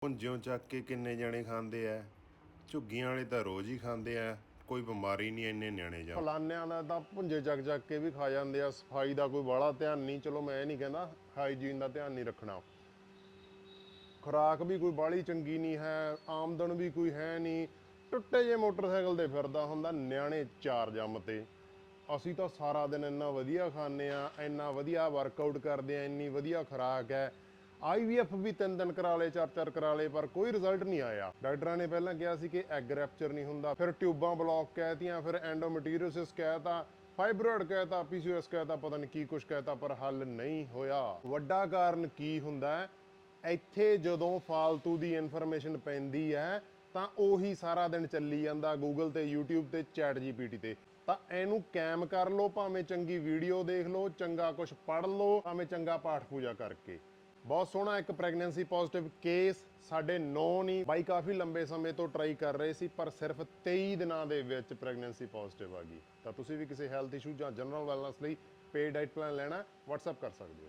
ਪੁੰਜਿਓਂ ਚੱਕ ਕੇ ਕਿੰਨੇ ਜਣੇ ਖਾਂਦੇ ਆ? ਝੁੱਗੀਆਂ ਵਾਲੇ ਤਾਂ ਰੋਜ਼ ਹੀ ਖਾਂਦੇ ਆ। ਕੋਈ ਬਿਮਾਰੀ ਨਹੀਂ ਇੰਨੇ ਨਿਆਣੇ ਜਾਂ। ਫਲਾਨਿਆਂ ਦਾ ਤਾਂ ਭੁੰਜੇ ਚੱਕ ਚੱਕ ਕੇ ਵੀ ਖਾ ਜਾਂਦੇ ਆ। ਸਫ਼ਾਈ ਦਾ ਕੋਈ ਬਾਹਲਾ ਧਿਆਨ ਨਹੀਂ। ਚਲੋ ਮੈਂ ਇਹ ਨਹੀਂ ਕਹਿੰਦਾ, ਹਾਈਜੀਨ ਦਾ ਧਿਆਨ ਨਹੀਂ ਰੱਖਣਾ। ਖੁਰਾਕ ਵੀ ਕੋਈ ਬਾਹਲੀ ਚੰਗੀ ਨਹੀਂ ਹੈ। ਆਮਦਨ ਵੀ ਕੋਈ ਹੈ ਨਹੀਂ। ਟੁੱਟੇ ਜੇ ਮੋਟਰਸਾਈਕਲ ਤੇ ਫਿਰਦਾ ਹੁੰਦਾ ਨਿਆਣੇ ਚਾਰ ਜੰਮ ਤੇ। ਅਸੀਂ ਤਾਂ ਸਾਰਾ ਦਿਨ ਇੰਨਾ ਵਧੀਆ ਖਾਂਦੇ ਆ, ਇੰਨਾ ਵਧੀਆ ਵਰਕਆਊਟ ਕਰਦੇ ਆ, ਇੰਨੀ ਵਧੀਆ ਖੁਰਾਕ ਹੈ। ਆਈਵੀਐਫ ਵੀ ਤਿੰਨ ਦਿਨ ਕਰਾ ਲਏ, ਚਾਰ ਚਾਰ ਕਰਾ ਲਏ, ਪਰ ਕੋਈ ਰਿਜ਼ਲਟ ਨਹੀਂ ਆਇਆ। ਡਾਕਟਰਾਂ ਨੇ ਪਹਿਲਾਂ ਕਿਹਾ ਸੀ ਕਿ ਐਗ ਰੈਪਚਰ ਨਹੀਂ ਹੁੰਦਾ, ਫਿਰ ਟਿਊਬਾਂ ਬਲੌਕ ਕਹਿਤੀਆਂ, ਫਿਰ ਐਂਡੋਮੈਟੀਰੀਓਸਿਸ ਕਹਿਤਾ ਫਾਈਬਰੋਇਡ ਕਹਿਤਾ ਪੀਸੀਓਐਸ ਕਹਿਤਾ, ਪਤਾ ਨਹੀਂ ਕੀ ਕੁਝ ਕਹਿਤਾ, ਪਰ ਹੱਲ ਨਹੀਂ ਹੋਇਆ। ਵੱਡਾ ਕਾਰਨ ਕੀ ਹੁੰਦਾ ਹੈ? ਇੱਥੇ ਜਦੋਂ ਫਾਲਤੂ ਦੀ ਇਨਫੋਰਮੇਸ਼ਨ ਪੈਂਦੀ ਹੈ, ਤਾਂ ਉਹੀ ਸਾਰਾ ਦਿਨ ਚੱਲੀ ਜਾਂਦਾ ਗੂਗਲ ਤੇ, YouTube ਤੇ ਚੈਟ ਜੀਪੀਟੀ ਤੇ। ਤਾਂ ਇਹਨੂੰ ਕੈਮ ਕਰ ਲਓ, ਭਾਵੇਂ ਚੰਗੀ ਵੀਡੀਓ ਦੇਖ ਲਓ, ਚੰਗਾ ਕੁਝ ਪੜ੍ਹ ਲਓ, ਭਾਵੇਂ ਚੰਗਾ ਪਾਠ ਪੂਜਾ ਕਰਕੇ। ਬਹੁਤ ਸੋਹਣਾ ਇੱਕ ਪ੍ਰੈਗਨੈਂਸੀ ਪੋਜ਼ਿਟਿਵ ਕੇਸ ਸਾਡੇ ਨੋ ਨਹੀਂ ਬਾਈ ਕਾਫੀ ਲੰਬੇ ਸਮੇਂ ਤੋਂ ਟਰਾਈ ਕਰ ਰਹੇ ਸੀ, ਪਰ ਸਿਰਫ 23 ਦਿਨਾਂ ਦੇ ਵਿੱਚ ਪ੍ਰੈਗਨੈਂਸੀ ਪੋਜ਼ਿਟਿਵ ਆ ਗਈ। ਤਾਂ ਤੁਸੀਂ ਵੀ ਕਿਸੇ ਹੈਲਥ ਇਸ਼ੂ ਜਾਂ ਜਨਰਲ ਵੈਲਨੈਸ ਲਈ ਪੇਡ ਡਾਈਟ ਪਲਾਨ ਲੈਣਾ, WhatsApp ਕਰ ਸਕਦੇ ਹੋ।